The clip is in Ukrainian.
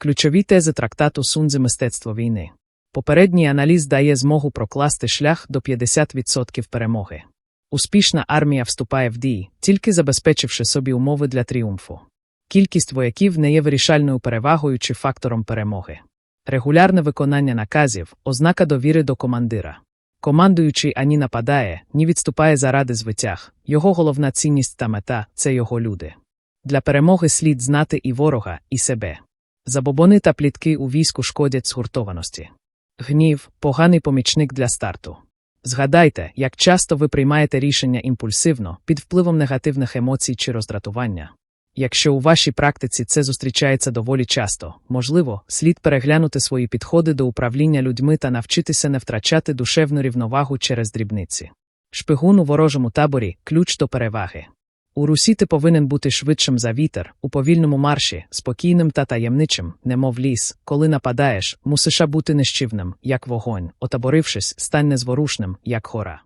Ключові тези трактату Сунзи Мистецтво війни. Попередній аналіз дає змогу прокласти шлях до 50% перемоги. Успішна армія вступає в дії, тільки забезпечивши собі умови для тріумфу. Кількість вояків не є вирішальною перевагою чи фактором перемоги. Регулярне виконання наказів ознака довіри до командира. Командуючий ані нападає, ні відступає заради звитяг. Його головна цінність та мета це його люди. Для перемоги слід знати і ворога, і себе. Забобони та плітки у війську шкодять згуртованості. Гнів поганий помічник для старту. Згадайте, як часто ви приймаєте рішення імпульсивно, під впливом негативних емоцій чи роздратування. Якщо у вашій практиці це зустрічається доволі часто, можливо, слід переглянути свої підходи до управління людьми та навчитися не втрачати душевну рівновагу через дрібниці. Шпигун у ворожому таборі ключ до переваги. У Русі ти повинен бути швидшим за вітер, у повільному марші, спокійним та таємничим, немов ліс. Коли нападаєш, мусиш бути нещивним, як вогонь, отаборившись, стань незворушним, як гора.